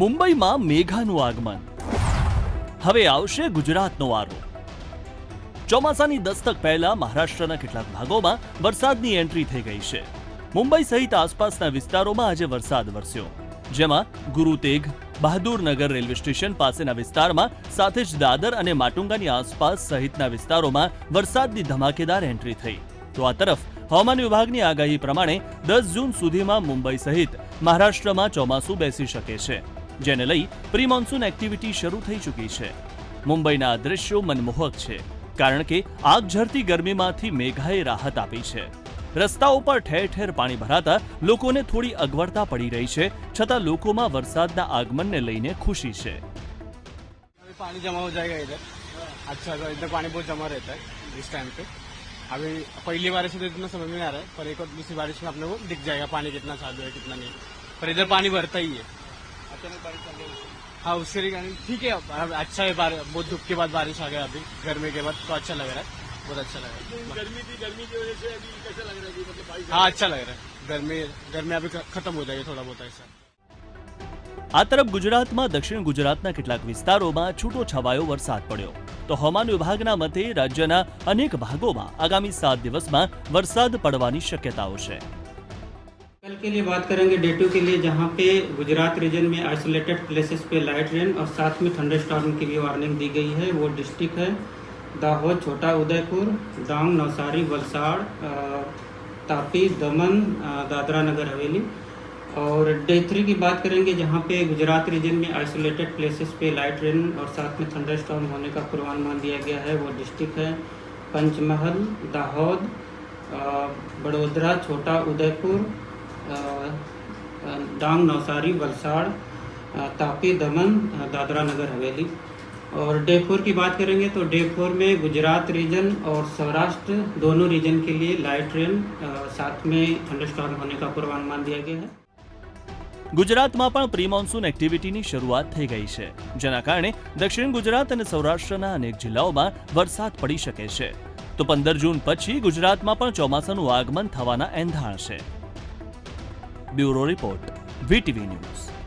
મુંબઈમાં મેઘાનું આગમન. હવે આવશે ગુજરાતનો વારો. ચોમાસાની દસ્તક પહેલા મહારાષ્ટ્રના કેટલાક ભાગોમાં વરસાદની એન્ટ્રી થઈ ગઈ છે. મુંબઈ સહિત આસપાસના વિસ્તારોમાં આજે વરસાદ વરસ્યો. જેમાં ગુરુતેગ, બહાદુરનગર રેલવે સ્ટેશન પાસેના વિસ્તારમાં સાથે જ દાદર અને માટુંગાની આસપાસ સહિતના વિસ્તારોમાં વરસાદની ધમાકેદાર એન્ટ્રી થઈ. તો આ તરફ હવામાન વિભાગની આગાહી પ્રમાણે દસ જૂન સુધીમાં મુંબઈ સહિત મહારાષ્ટ્રમાં ચોમાસું બેસી શકે છે. જેને લઈ પ્રી મોન્સૂન એક્ટિવિટી શરૂ થઈ ચૂકી છે મુંબઈના આ દ્રશ્યો મનમોહક છે કારણ કે આગ ઝરતી ગરમીમાંથી મેઘાએ રાહત આપી છે રસ્તાઓ પર ઠેર ઠેર પાણી ભરાતા લોકોને થોડી અગવડતા પડી રહી છે છતાં લોકોમાં વરસાદના આગમનને લઈને ખુશી છે अभी पानी जमा हो जाएगा इधर अच्छा तो इधर पानी बहुत जमा रहता है इस टाइम पे अभी पहली बारिश से तो इतना समझ में नहीं आ रहा है पर एक और दूसरी बारिश में अपने को दिख जाएगा पानी कितना चालू है कितना नहीं पर इधर पानी भरता ही है हाँ उसके रिगार्डिंग ठीक है अब अच्छा है बार- बहुत धूप के बाद बारिश आ गया अभी गर्मी के बाद तो अच्छा लग रहा है बहुत अच्छा लग रहा है गर्मी थी गर्मी की वजह से अभी कैसा लग रहा है मतलब हाँ अच्छा लग रहा है गर्मी गर्मी अभी खत्म हो जाएगी थोड़ा बहुत ऐसा આ તરફ ગુજરાતમાં દક્ષિણ ગુજરાતના કેટલાક વિસ્તારોમાં છૂટો છવાયો વરસાદ પડ્યો તો હવામાન વિભાગના મતે રાજ્યના અનેક ભાગોમાં આગામી સાત દિવસમાં વરસાદ પડવાની શક્યતાઓ છે कल के लिए बात करेंगे डे टू के लिए, जहाँ पे गुजरात रीजन में आइसोलेटेड प्लेसेस पे लाइट रेन और साथ में थंडर स्टॉर्म की भी वार्निंग दी गई है। वो डिस्ट्रिक्ट है दाहोद, छोटा उदयपुर डांग नवसारी, वलसाड़ तापी, दमन दादरा नगर, हवेली। और डे थ्री की बात करेंगे, जहाँ पे गुजरात रीजन में आइसोलेटेड प्लेसेस पे लाइट रेन और साथ में थंडर स्टॉर्म होने का पूर्वानुमान दिया गया है। वो डिस्ट्रिक्ट है पंचमहल, दाहोद बड़ोदरा, छोटा उदयपुर अ, अ, डांग नवसारी वलसाड़ अ, तापी दमन अ, दादरा नगर हवेली और डे फोर की बात करेंगे तो डे फोर में गुजरात रीजन और सौराष्ट्र दोनों रीजन के लिए लाइट रेन अ, साथ में थंडरस्टॉर्म होने का पूर्वानुमान दिया गया है ગુજરાતમાં પણ પ્રી મોન્સૂન એક્ટિવિટીની શરૂઆત થઈ ગઈ છે જેના કારણે દક્ષિણ ગુજરાત અને સૌરાષ્ટ્રના અનેક જિલ્લાઓમાં વરસાદ પડી શકે છે તો પંદર જૂન પછી ગુજરાતમાં પણ ચોમાસાનું આગમન થવાના એંધાણ છે Bureau report VTV news.